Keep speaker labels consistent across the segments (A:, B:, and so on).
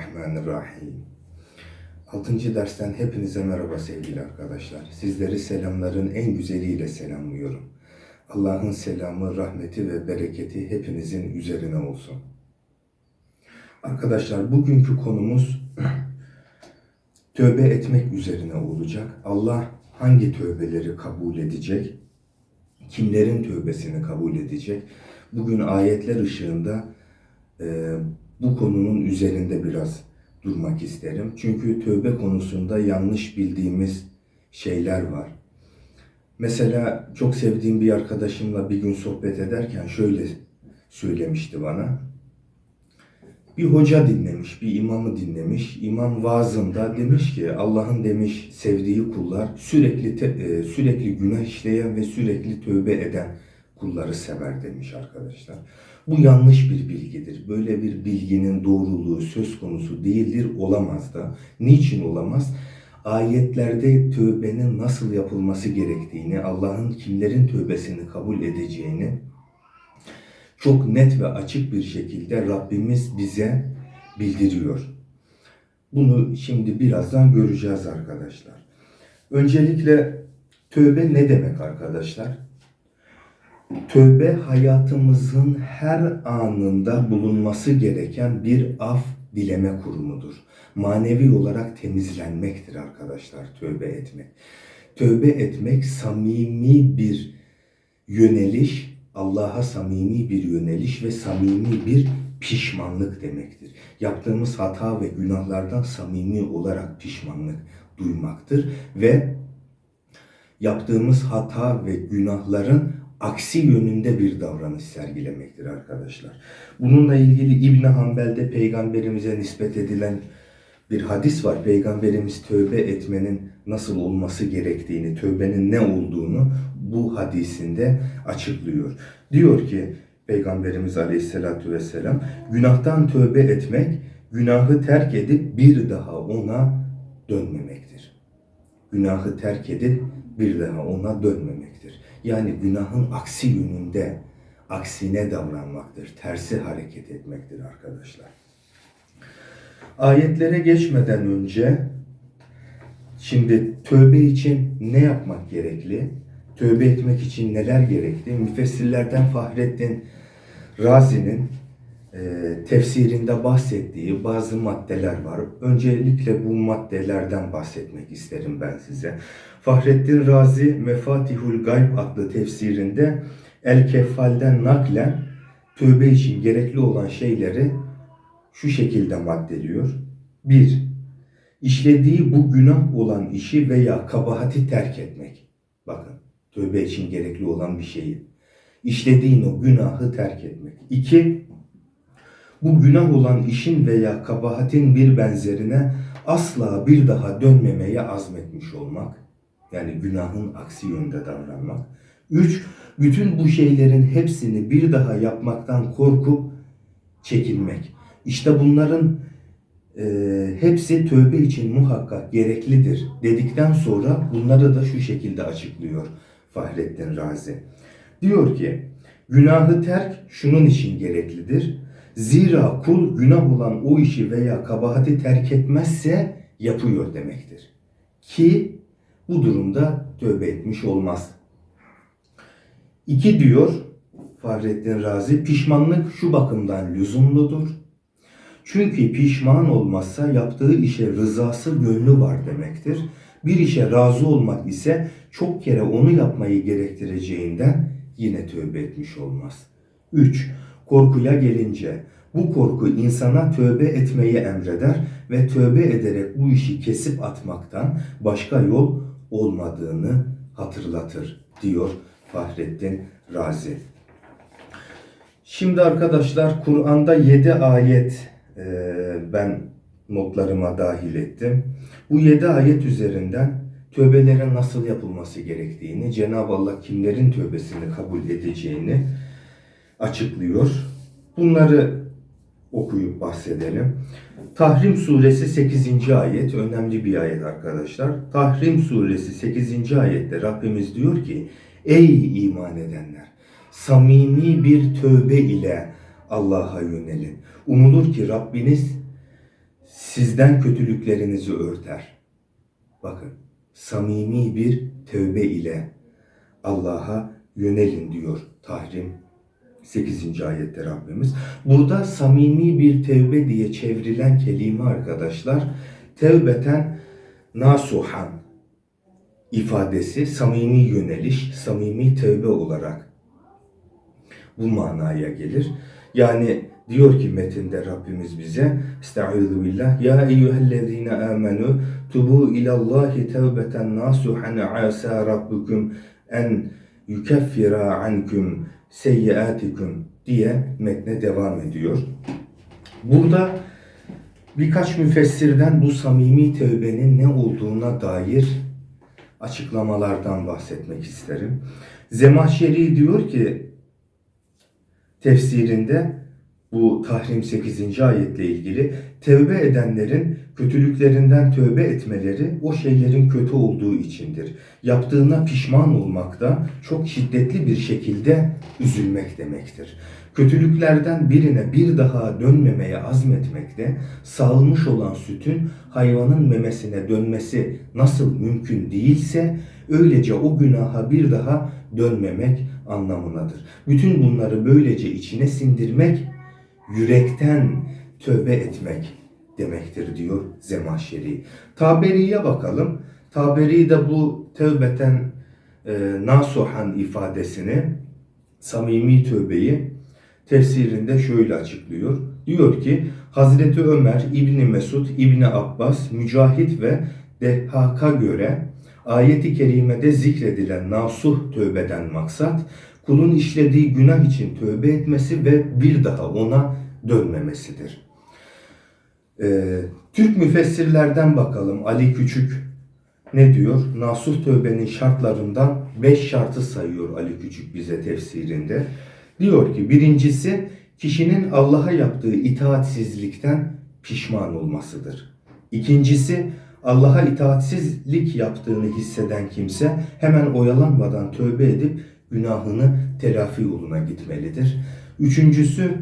A: Bismillahirrahmanirrahim. 6. dersten hepinize merhaba sevgili arkadaşlar. Sizleri selamların en güzeliyle selamlıyorum. Allah'ın selamı, rahmeti ve bereketi hepinizin üzerine olsun. Arkadaşlar bugünkü konumuz tövbe etmek üzerine olacak. Allah hangi tövbeleri kabul edecek? Kimlerin tövbesini kabul edecek? Bugün ayetler ışığında e, bu konunun üzerinde biraz durmak isterim. Çünkü tövbe konusunda yanlış bildiğimiz şeyler var. Mesela çok sevdiğim bir arkadaşımla bir gün sohbet ederken şöyle söylemişti bana. Bir hoca dinlemiş, bir imamı dinlemiş. İmam vaazında demiş ki Allah'ın demiş sevdiği kullar sürekli te- e, sürekli günah işleyen ve sürekli tövbe eden kulları sever demiş arkadaşlar. Bu yanlış bir bilgidir. Böyle bir bilginin doğruluğu söz konusu değildir, olamaz da. Niçin olamaz? Ayetlerde tövbenin nasıl yapılması gerektiğini, Allah'ın kimlerin tövbesini kabul edeceğini çok net ve açık bir şekilde Rabbimiz bize bildiriyor. Bunu şimdi birazdan göreceğiz arkadaşlar. Öncelikle tövbe ne demek arkadaşlar? Tövbe hayatımızın her anında bulunması gereken bir af dileme kurumudur. Manevi olarak temizlenmektir arkadaşlar tövbe etmek. Tövbe etmek samimi bir yöneliş, Allah'a samimi bir yöneliş ve samimi bir pişmanlık demektir. Yaptığımız hata ve günahlardan samimi olarak pişmanlık duymaktır ve yaptığımız hata ve günahların aksi yönünde bir davranış sergilemektir arkadaşlar. Bununla ilgili İbn Hanbel'de peygamberimize nispet edilen bir hadis var. Peygamberimiz tövbe etmenin nasıl olması gerektiğini, tövbenin ne olduğunu bu hadisinde açıklıyor. Diyor ki Peygamberimiz Aleyhisselatü Vesselam günahtan tövbe etmek, günahı terk edip bir daha ona dönmemektir. Günahı terk edip bir daha ona dönmemektir. Yani günahın aksi yönünde, aksine davranmaktır. Tersi hareket etmektir arkadaşlar. Ayetlere geçmeden önce şimdi tövbe için ne yapmak gerekli? Tövbe etmek için neler gerekli? Müfessirlerden Fahrettin Razi'nin tefsirinde bahsettiği bazı maddeler var. Öncelikle bu maddelerden bahsetmek isterim ben size. Fahrettin Razi Mefatihul Gayb adlı tefsirinde El Keffal'den naklen tövbe için gerekli olan şeyleri şu şekilde maddeliyor. 1. İşlediği bu günah olan işi veya kabahati terk etmek. Bakın tövbe için gerekli olan bir şeyi. İşlediğin o günahı terk etmek. 2. Bu günah olan işin veya kabahatin bir benzerine asla bir daha dönmemeye azmetmiş olmak. Yani günahın aksi yönde davranmak. 3. Bütün bu şeylerin hepsini bir daha yapmaktan korkup çekinmek. İşte bunların e, hepsi tövbe için muhakkak gereklidir dedikten sonra bunları da şu şekilde açıklıyor Fahrettin Razi. Diyor ki günahı terk şunun için gereklidir. Zira kul günah olan o işi veya kabahati terk etmezse yapıyor demektir. Ki bu durumda tövbe etmiş olmaz. İki diyor Fahrettin Razi, pişmanlık şu bakımdan lüzumludur. Çünkü pişman olmazsa yaptığı işe rızası gönlü var demektir. Bir işe razı olmak ise çok kere onu yapmayı gerektireceğinden yine tövbe etmiş olmaz. 3. Korkuya gelince bu korku insana tövbe etmeyi emreder ve tövbe ederek bu işi kesip atmaktan başka yol olmadığını hatırlatır diyor Fahrettin Razi. Şimdi arkadaşlar Kur'an'da 7 ayet e, ben notlarıma dahil ettim. Bu 7 ayet üzerinden tövbelerin nasıl yapılması gerektiğini, Cenab-ı Allah kimlerin tövbesini kabul edeceğini açıklıyor. Bunları okuyup bahsedelim. Tahrim suresi 8. ayet önemli bir ayet arkadaşlar. Tahrim suresi 8. ayette Rabbimiz diyor ki Ey iman edenler! Samimi bir tövbe ile Allah'a yönelin. Umulur ki Rabbiniz sizden kötülüklerinizi örter. Bakın, samimi bir tövbe ile Allah'a yönelin diyor Tahrim 8. ayette Rabbimiz. Burada samimi bir tevbe diye çevrilen kelime arkadaşlar tevbeten nasuhan ifadesi samimi yöneliş, samimi tevbe olarak bu manaya gelir. Yani diyor ki metinde Rabbimiz bize Estaizu billah Ya eyyühellezine amenu tubu ilallahi tevbeten nasuhan asa rabbukum en yukeffira ankum seyyiatikum diye metne devam ediyor. Burada birkaç müfessirden bu samimi tövbenin ne olduğuna dair açıklamalardan bahsetmek isterim. Zemahşeri diyor ki tefsirinde bu Tahrim 8. ayetle ilgili tevbe edenlerin kötülüklerinden tövbe etmeleri o şeylerin kötü olduğu içindir. Yaptığına pişman olmak da çok şiddetli bir şekilde üzülmek demektir. Kötülüklerden birine bir daha dönmemeye azmetmekte sağılmış olan sütün hayvanın memesine dönmesi nasıl mümkün değilse öylece o günaha bir daha dönmemek anlamındadır. Bütün bunları böylece içine sindirmek yürekten tövbe etmek demektir diyor Zemahşeri. Taberi'ye bakalım. Taberi de bu tövbeten e, nasuhan ifadesini, samimi tövbeyi tefsirinde şöyle açıklıyor. Diyor ki Hazreti Ömer, İbni Mesud, İbni Abbas, Mücahit ve Dehhak'a göre ayeti kerimede zikredilen nasuh tövbeden maksat kulun işlediği günah için tövbe etmesi ve bir daha ona dönmemesidir. Ee, Türk müfessirlerden bakalım. Ali Küçük ne diyor? Nasuh tövbenin şartlarından beş şartı sayıyor Ali Küçük bize tefsirinde. Diyor ki birincisi kişinin Allah'a yaptığı itaatsizlikten pişman olmasıdır. İkincisi Allah'a itaatsizlik yaptığını hisseden kimse hemen oyalanmadan tövbe edip günahını telafi yoluna gitmelidir. Üçüncüsü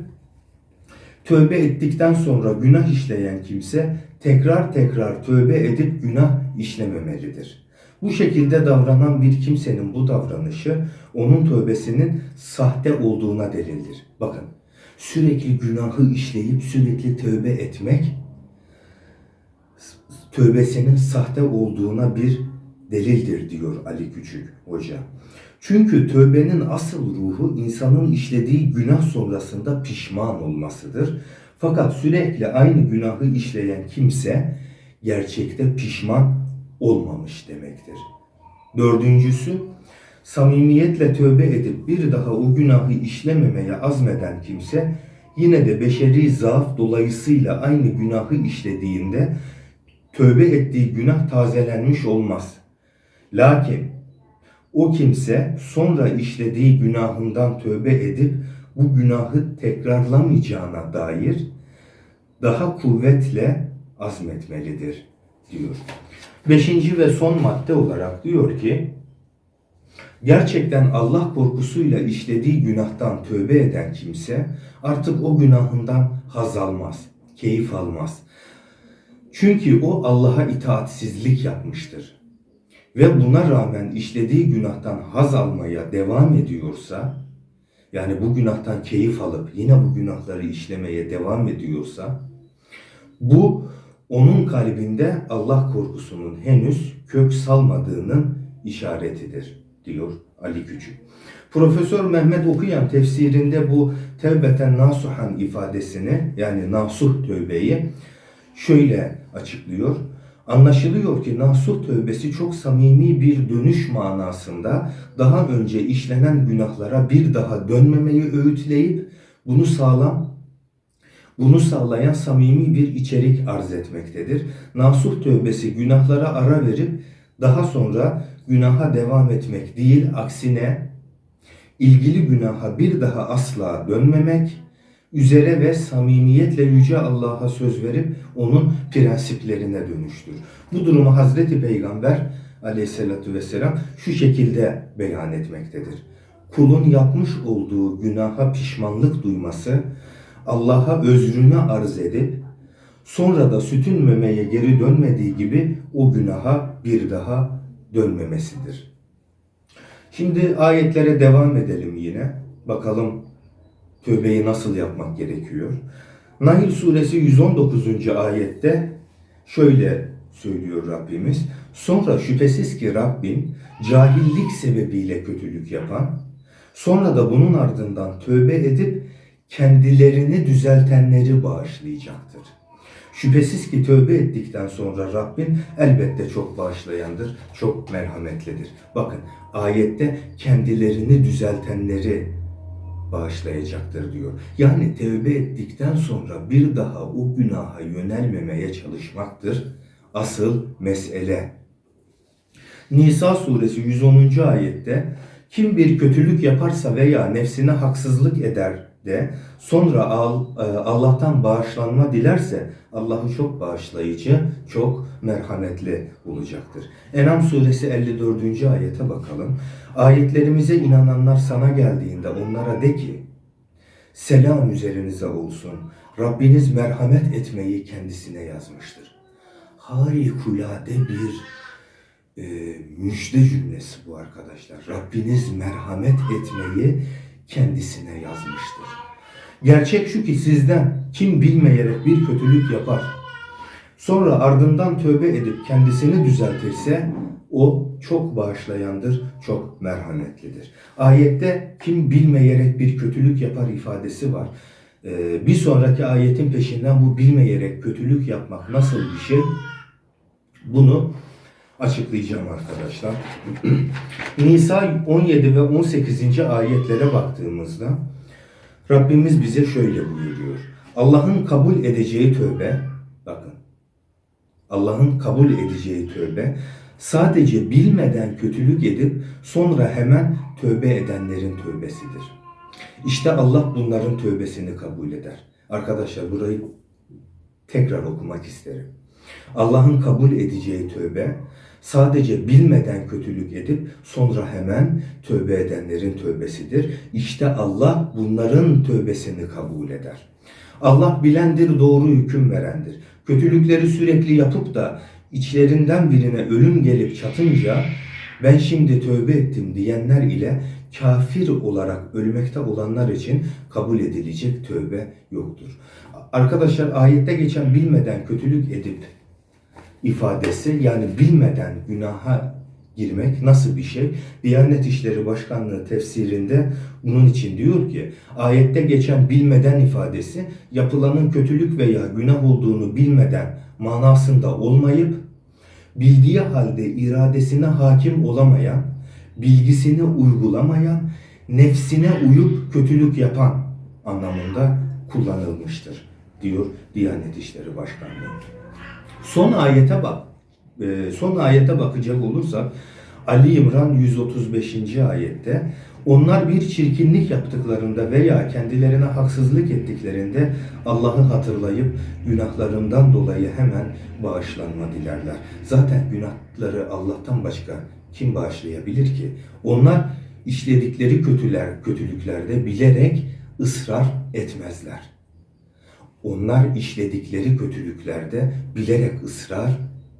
A: tövbe ettikten sonra günah işleyen kimse tekrar tekrar tövbe edip günah işlememelidir. Bu şekilde davranan bir kimsenin bu davranışı onun tövbesinin sahte olduğuna delildir. Bakın sürekli günahı işleyip sürekli tövbe etmek tövbesinin sahte olduğuna bir delildir diyor Ali Küçük Hoca. Çünkü tövbenin asıl ruhu insanın işlediği günah sonrasında pişman olmasıdır. Fakat sürekli aynı günahı işleyen kimse gerçekte pişman olmamış demektir. Dördüncüsü, samimiyetle tövbe edip bir daha o günahı işlememeye azmeden kimse yine de beşeri zaaf dolayısıyla aynı günahı işlediğinde tövbe ettiği günah tazelenmiş olmaz. Lakin o kimse sonra işlediği günahından tövbe edip bu günahı tekrarlamayacağına dair daha kuvvetle azmetmelidir diyor. Beşinci ve son madde olarak diyor ki gerçekten Allah korkusuyla işlediği günahtan tövbe eden kimse artık o günahından haz almaz, keyif almaz. Çünkü o Allah'a itaatsizlik yapmıştır. Ve buna rağmen işlediği günahtan haz almaya devam ediyorsa, yani bu günahtan keyif alıp yine bu günahları işlemeye devam ediyorsa, bu onun kalbinde Allah korkusunun henüz kök salmadığının işaretidir diyor Ali Küçük. Profesör Mehmet Okuyan tefsirinde bu tevbeten nasuhan ifadesini yani nasuh tövbeyi şöyle açıklıyor. Anlaşılıyor ki nasuh tövbesi çok samimi bir dönüş manasında daha önce işlenen günahlara bir daha dönmemeyi öğütleyip bunu sağlam bunu sağlayan samimi bir içerik arz etmektedir. Nasuh tövbesi günahlara ara verip daha sonra günaha devam etmek değil, aksine ilgili günaha bir daha asla dönmemek, üzere ve samimiyetle Yüce Allah'a söz verip onun prensiplerine dönüştür. Bu durumu Hazreti Peygamber aleyhissalatü vesselam şu şekilde beyan etmektedir. Kulun yapmış olduğu günaha pişmanlık duyması Allah'a özrünü arz edip sonra da sütün memeye geri dönmediği gibi o günaha bir daha dönmemesidir. Şimdi ayetlere devam edelim yine. Bakalım tövbeyi nasıl yapmak gerekiyor. Nahl suresi 119. ayette şöyle söylüyor Rabbimiz. Sonra şüphesiz ki Rabbin cahillik sebebiyle kötülük yapan, sonra da bunun ardından tövbe edip kendilerini düzeltenleri bağışlayacaktır. Şüphesiz ki tövbe ettikten sonra Rabbin elbette çok bağışlayandır, çok merhametlidir. Bakın ayette kendilerini düzeltenleri bağışlayacaktır diyor. Yani tevbe ettikten sonra bir daha o günaha yönelmemeye çalışmaktır asıl mesele. Nisa suresi 110. ayette kim bir kötülük yaparsa veya nefsine haksızlık eder de sonra e, Allah'tan bağışlanma dilerse Allah'ı çok bağışlayıcı, çok merhametli olacaktır. Enam suresi 54. ayete bakalım. Ayetlerimize inananlar sana geldiğinde onlara de ki selam üzerinize olsun. Rabbiniz merhamet etmeyi kendisine yazmıştır. Harikulade bir e, müjde cümlesi bu arkadaşlar. Rabbiniz merhamet etmeyi kendisine yazmıştır. Gerçek şu ki sizden kim bilmeyerek bir kötülük yapar, sonra ardından tövbe edip kendisini düzeltirse o çok bağışlayandır, çok merhametlidir. Ayette kim bilmeyerek bir kötülük yapar ifadesi var. Ee, bir sonraki ayetin peşinden bu bilmeyerek kötülük yapmak nasıl bir şey? Bunu açıklayacağım arkadaşlar. Nisa 17 ve 18. ayetlere baktığımızda Rabbimiz bize şöyle buyuruyor. Allah'ın kabul edeceği tövbe, bakın. Allah'ın kabul edeceği tövbe sadece bilmeden kötülük edip sonra hemen tövbe edenlerin tövbesidir. İşte Allah bunların tövbesini kabul eder. Arkadaşlar burayı tekrar okumak isterim. Allah'ın kabul edeceği tövbe sadece bilmeden kötülük edip sonra hemen tövbe edenlerin tövbesidir. İşte Allah bunların tövbesini kabul eder. Allah bilendir, doğru hüküm verendir. Kötülükleri sürekli yapıp da içlerinden birine ölüm gelip çatınca ben şimdi tövbe ettim diyenler ile kafir olarak ölmekte olanlar için kabul edilecek tövbe yoktur. Arkadaşlar ayette geçen bilmeden kötülük edip ifadesi yani bilmeden günaha girmek nasıl bir şey? Diyanet İşleri Başkanlığı tefsirinde bunun için diyor ki ayette geçen bilmeden ifadesi yapılanın kötülük veya günah olduğunu bilmeden manasında olmayıp bildiği halde iradesine hakim olamayan, bilgisini uygulamayan, nefsine uyup kötülük yapan anlamında kullanılmıştır diyor Diyanet İşleri Başkanlığı. Son ayete bak. e, Son ayete bakacak olursak Ali İmran 135. ayette onlar bir çirkinlik yaptıklarında veya kendilerine haksızlık ettiklerinde Allah'ı hatırlayıp günahlarından dolayı hemen bağışlanma dilerler. Zaten günahları Allah'tan başka kim bağışlayabilir ki? Onlar işledikleri kötüler, kötülüklerde bilerek ısrar etmezler. Onlar işledikleri kötülüklerde bilerek ısrar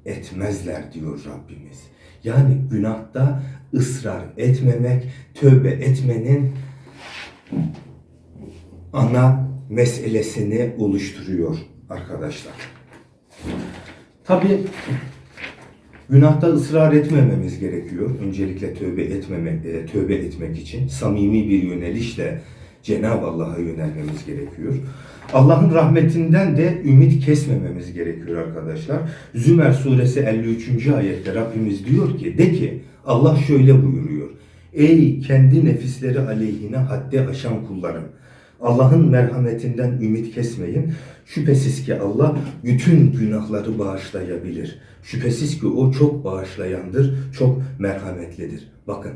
A: etmezler diyor Rabbimiz. Yani günahta ısrar etmemek, tövbe etmenin ana meselesini oluşturuyor arkadaşlar. Tabi günahta ısrar etmememiz gerekiyor. Öncelikle tövbe etmemek, e, tövbe etmek için samimi bir yönelişle Cenab-ı Allah'a yönelmemiz gerekiyor. Allah'ın rahmetinden de ümit kesmememiz gerekiyor arkadaşlar. Zümer suresi 53. ayette Rabbimiz diyor ki de ki Allah şöyle buyuruyor. Ey kendi nefisleri aleyhine haddi aşan kullarım. Allah'ın merhametinden ümit kesmeyin. Şüphesiz ki Allah bütün günahları bağışlayabilir. Şüphesiz ki o çok bağışlayandır, çok merhametlidir. Bakın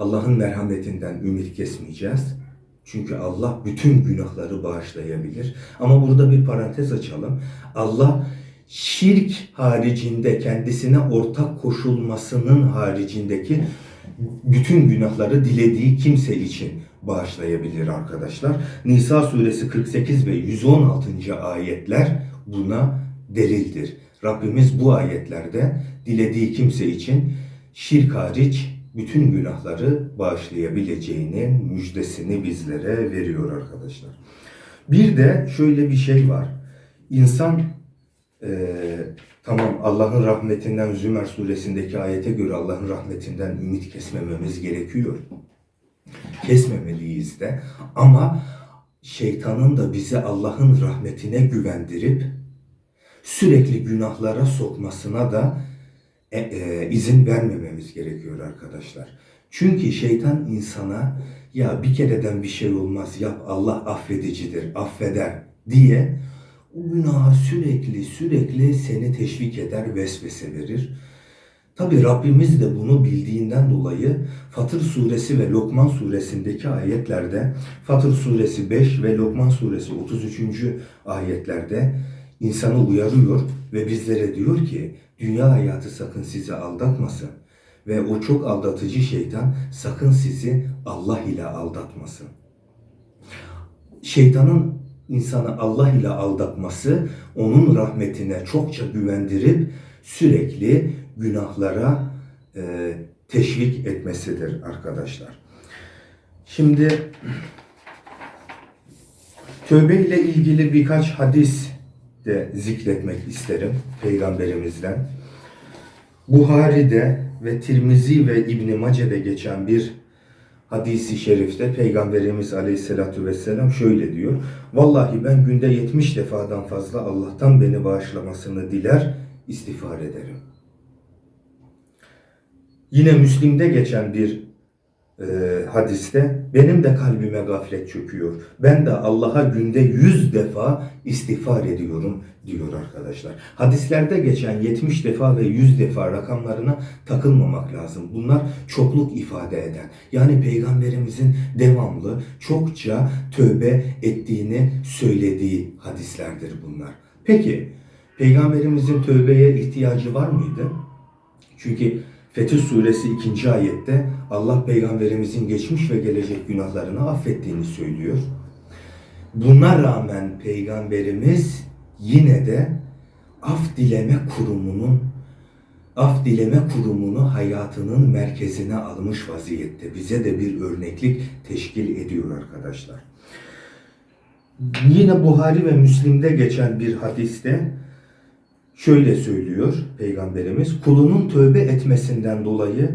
A: Allah'ın merhametinden ümit kesmeyeceğiz. Çünkü Allah bütün günahları bağışlayabilir. Ama burada bir parantez açalım. Allah şirk haricinde kendisine ortak koşulmasının haricindeki bütün günahları dilediği kimse için bağışlayabilir arkadaşlar. Nisa suresi 48 ve 116. ayetler buna delildir. Rabbimiz bu ayetlerde dilediği kimse için şirk hariç bütün günahları bağışlayabileceğinin müjdesini bizlere veriyor arkadaşlar. Bir de şöyle bir şey var. İnsan eee, tamam Allah'ın rahmetinden Zümer suresindeki ayete göre Allah'ın rahmetinden ümit kesmememiz gerekiyor. Kesmemeliyiz de ama şeytanın da bizi Allah'ın rahmetine güvendirip sürekli günahlara sokmasına da e, e, izin vermememiz gerekiyor arkadaşlar. Çünkü şeytan insana ya bir kereden bir şey olmaz yap Allah affedicidir affeder diye o günaha sürekli sürekli seni teşvik eder vesvese verir. Tabi Rabbimiz de bunu bildiğinden dolayı Fatır suresi ve Lokman suresindeki ayetlerde Fatır suresi 5 ve Lokman suresi 33. ayetlerde insanı uyarıyor ve bizlere diyor ki dünya hayatı sakın sizi aldatmasın ve o çok aldatıcı şeytan sakın sizi Allah ile aldatmasın. Şeytanın insanı Allah ile aldatması onun rahmetine çokça güvendirip sürekli günahlara e, teşvik etmesidir arkadaşlar. Şimdi tövbe ile ilgili birkaç hadis de zikretmek isterim peygamberimizden. Buhari'de ve Tirmizi ve İbn Mace'de geçen bir hadisi şerifte Peygamberimiz Aleyhisselatü Vesselam şöyle diyor. Vallahi ben günde 70 defadan fazla Allah'tan beni bağışlamasını diler, istiğfar ederim. Yine Müslim'de geçen bir e, hadiste benim de kalbime gaflet çöküyor. Ben de Allah'a günde yüz defa istiğfar ediyorum diyor arkadaşlar. Hadislerde geçen 70 defa ve 100 defa rakamlarına takılmamak lazım. Bunlar çokluk ifade eden. Yani peygamberimizin devamlı çokça tövbe ettiğini söylediği hadislerdir bunlar. Peki peygamberimizin tövbeye ihtiyacı var mıydı? Çünkü Fetih suresi 2. ayette Allah peygamberimizin geçmiş ve gelecek günahlarını affettiğini söylüyor. Buna rağmen peygamberimiz yine de af dileme kurumunun af dileme kurumunu hayatının merkezine almış vaziyette. Bize de bir örneklik teşkil ediyor arkadaşlar. Yine Buhari ve Müslim'de geçen bir hadiste şöyle söylüyor Peygamberimiz. Kulunun tövbe etmesinden dolayı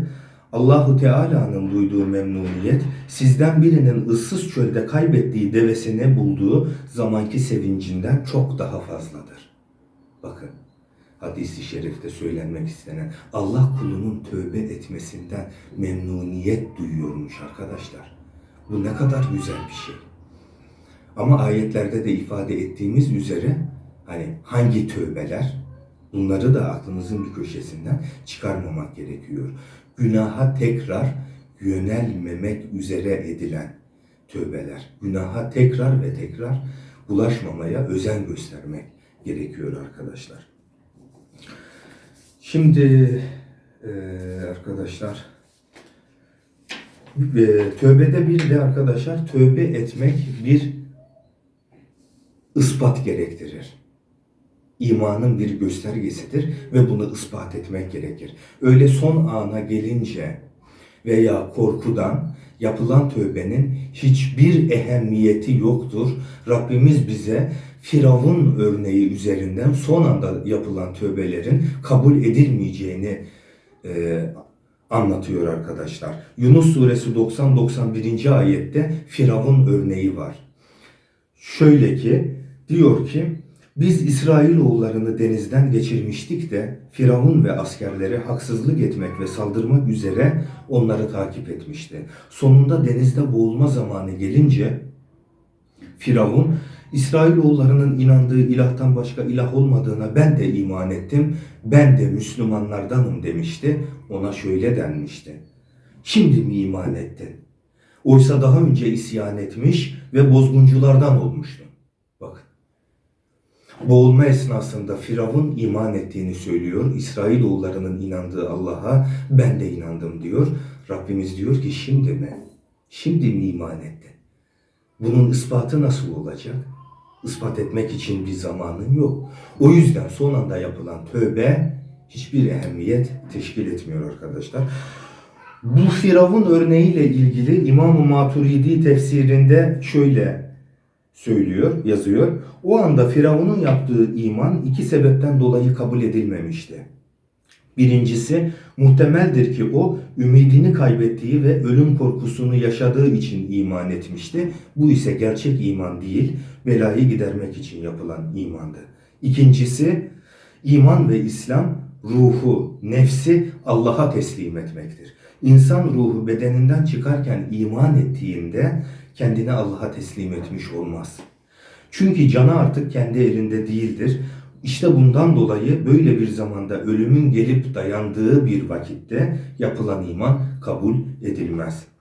A: Allahu Teala'nın duyduğu memnuniyet sizden birinin ıssız çölde kaybettiği devesini bulduğu zamanki sevincinden çok daha fazladır. Bakın hadisi şerifte söylenmek istenen Allah kulunun tövbe etmesinden memnuniyet duyuyormuş arkadaşlar. Bu ne kadar güzel bir şey. Ama ayetlerde de ifade ettiğimiz üzere hani hangi tövbeler bunları da aklınızın bir köşesinden çıkarmamak gerekiyor. Günaha tekrar yönelmemek üzere edilen tövbeler. Günaha tekrar ve tekrar bulaşmamaya özen göstermek gerekiyor arkadaşlar. Şimdi eee, arkadaşlar eee, tövbede bir de arkadaşlar tövbe etmek bir ispat gerektirir. İmanın bir göstergesidir ve bunu ispat etmek gerekir. Öyle son ana gelince veya korkudan yapılan tövbenin hiçbir ehemmiyeti yoktur. Rabbimiz bize Firavun örneği üzerinden son anda yapılan tövbelerin kabul edilmeyeceğini e, anlatıyor arkadaşlar. Yunus suresi 90-91. ayette Firavun örneği var. Şöyle ki diyor ki biz İsrailoğullarını denizden geçirmiştik de Firavun ve askerleri haksızlık etmek ve saldırmak üzere onları takip etmişti. Sonunda denizde boğulma zamanı gelince Firavun İsrailoğullarının inandığı ilahtan başka ilah olmadığına ben de iman ettim. Ben de Müslümanlardanım demişti. Ona şöyle denmişti. Şimdi mi iman ettin? Oysa daha önce isyan etmiş ve bozgunculardan olmuştun. Boğulma esnasında Firavun iman ettiğini söylüyor. İsrailoğullarının inandığı Allah'a ben de inandım diyor. Rabbimiz diyor ki şimdi mi? Şimdi mi iman ettin? Bunun ispatı nasıl olacak? Ispat etmek için bir zamanın yok. O yüzden son anda yapılan tövbe hiçbir ehemmiyet teşkil etmiyor arkadaşlar. Bu Firavun örneğiyle ilgili İmam-ı Maturidi tefsirinde şöyle söylüyor, yazıyor. O anda Firavun'un yaptığı iman iki sebepten dolayı kabul edilmemişti. Birincisi muhtemeldir ki o ümidini kaybettiği ve ölüm korkusunu yaşadığı için iman etmişti. Bu ise gerçek iman değil, belayı gidermek için yapılan imandı. İkincisi iman ve İslam ruhu, nefsi Allah'a teslim etmektir. İnsan ruhu bedeninden çıkarken iman ettiğinde kendini Allah'a teslim etmiş olmaz. Çünkü canı artık kendi elinde değildir. İşte bundan dolayı böyle bir zamanda ölümün gelip dayandığı bir vakitte yapılan iman kabul edilmez.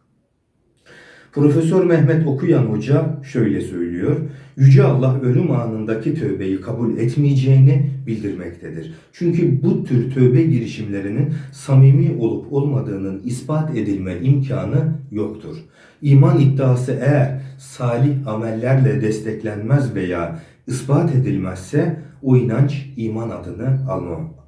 A: Profesör Mehmet Okuyan Hoca şöyle söylüyor. Yüce Allah ölüm anındaki tövbeyi kabul etmeyeceğini bildirmektedir. Çünkü bu tür tövbe girişimlerinin samimi olup olmadığının ispat edilme imkanı yoktur. İman iddiası eğer salih amellerle desteklenmez veya ispat edilmezse o inanç iman adını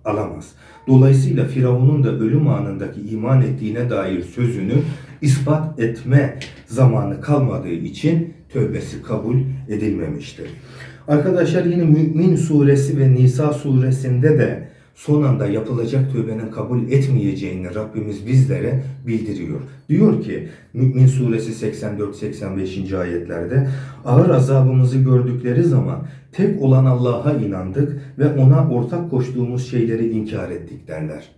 A: alamaz. Dolayısıyla Firavun'un da ölüm anındaki iman ettiğine dair sözünü ispat etme zamanı kalmadığı için tövbesi kabul edilmemiştir. Arkadaşlar yine Mü'min suresi ve Nisa suresinde de son anda yapılacak tövbenin kabul etmeyeceğini Rabbimiz bizlere bildiriyor. Diyor ki Mü'min suresi 84-85. ayetlerde ağır azabımızı gördükleri zaman tek olan Allah'a inandık ve ona ortak koştuğumuz şeyleri inkar ettik derler.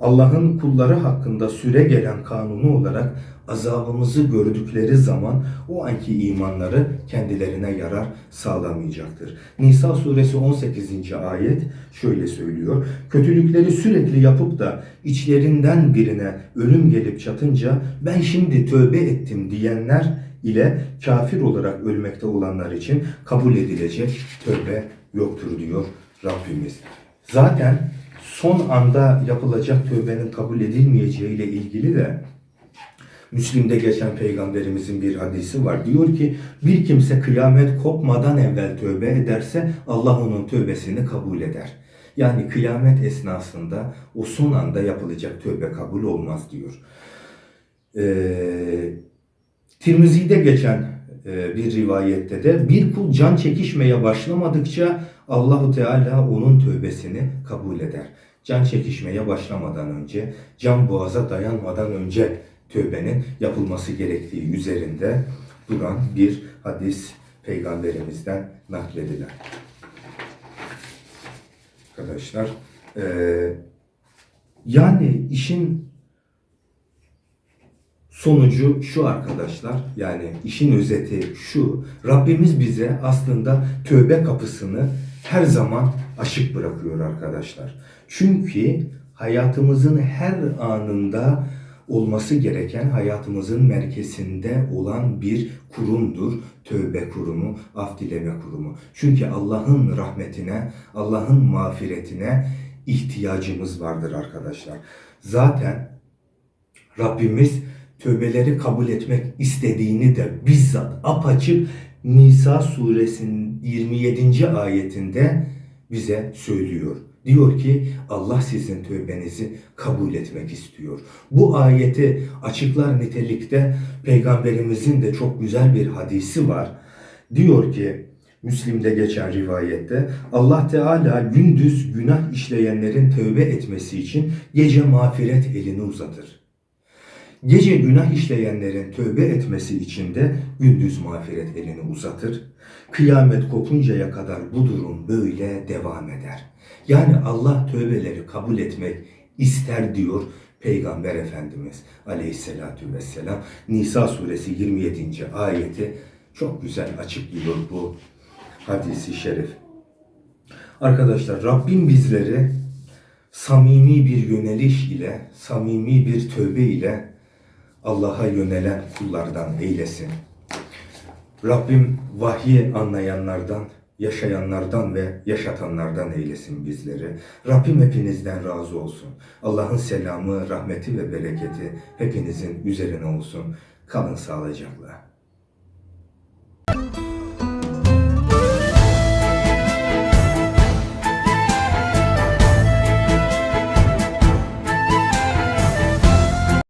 A: Allah'ın kulları hakkında süre gelen kanunu olarak azabımızı gördükleri zaman o anki imanları kendilerine yarar sağlamayacaktır. Nisa suresi 18. ayet şöyle söylüyor. Kötülükleri sürekli yapıp da içlerinden birine ölüm gelip çatınca ben şimdi tövbe ettim diyenler ile kafir olarak ölmekte olanlar için kabul edilecek tövbe yoktur diyor Rabbimiz. Zaten son anda yapılacak tövbenin kabul edilmeyeceği ile ilgili de Müslim'de geçen peygamberimizin bir hadisi var. Diyor ki bir kimse kıyamet kopmadan evvel tövbe ederse Allah onun tövbesini kabul eder. Yani kıyamet esnasında o son anda yapılacak tövbe kabul olmaz diyor. Ee, Tirmizi'de geçen e, bir rivayette de bir kul can çekişmeye başlamadıkça Allahu Teala onun tövbesini kabul eder. Can çekişmeye başlamadan önce, can boğaza dayanmadan önce tövbenin yapılması gerektiği üzerinde duran bir hadis peygamberimizden nakledilen. Arkadaşlar, e, yani işin Sonucu şu arkadaşlar yani işin özeti şu Rabbimiz bize aslında tövbe kapısını her zaman açık bırakıyor arkadaşlar. Çünkü hayatımızın her anında olması gereken hayatımızın merkezinde olan bir kurumdur. Tövbe kurumu, af dileme kurumu. Çünkü Allah'ın rahmetine, Allah'ın mağfiretine ihtiyacımız vardır arkadaşlar. Zaten Rabbimiz tövbeleri kabul etmek istediğini de bizzat apaçık Nisa suresinin 27. ayetinde bize söylüyor. Diyor ki Allah sizin tövbenizi kabul etmek istiyor. Bu ayeti açıklar nitelikte peygamberimizin de çok güzel bir hadisi var. Diyor ki Müslim'de geçen rivayette Allah Teala gündüz günah işleyenlerin tövbe etmesi için gece mağfiret elini uzatır. Gece günah işleyenlerin tövbe etmesi için de gündüz mağfiret elini uzatır. Kıyamet kopuncaya kadar bu durum böyle devam eder. Yani Allah tövbeleri kabul etmek ister diyor Peygamber Efendimiz Aleyhisselatü Vesselam. Nisa suresi 27. ayeti çok güzel açıklıyor bu hadisi şerif. Arkadaşlar Rabbim bizleri samimi bir yöneliş ile, samimi bir tövbe ile Allah'a yönelen kullardan eylesin. Rabbim vahyi anlayanlardan, yaşayanlardan ve yaşatanlardan eylesin bizleri. Rabbim hepinizden razı olsun. Allah'ın selamı, rahmeti ve bereketi hepinizin üzerine olsun. Kalın sağlıcakla.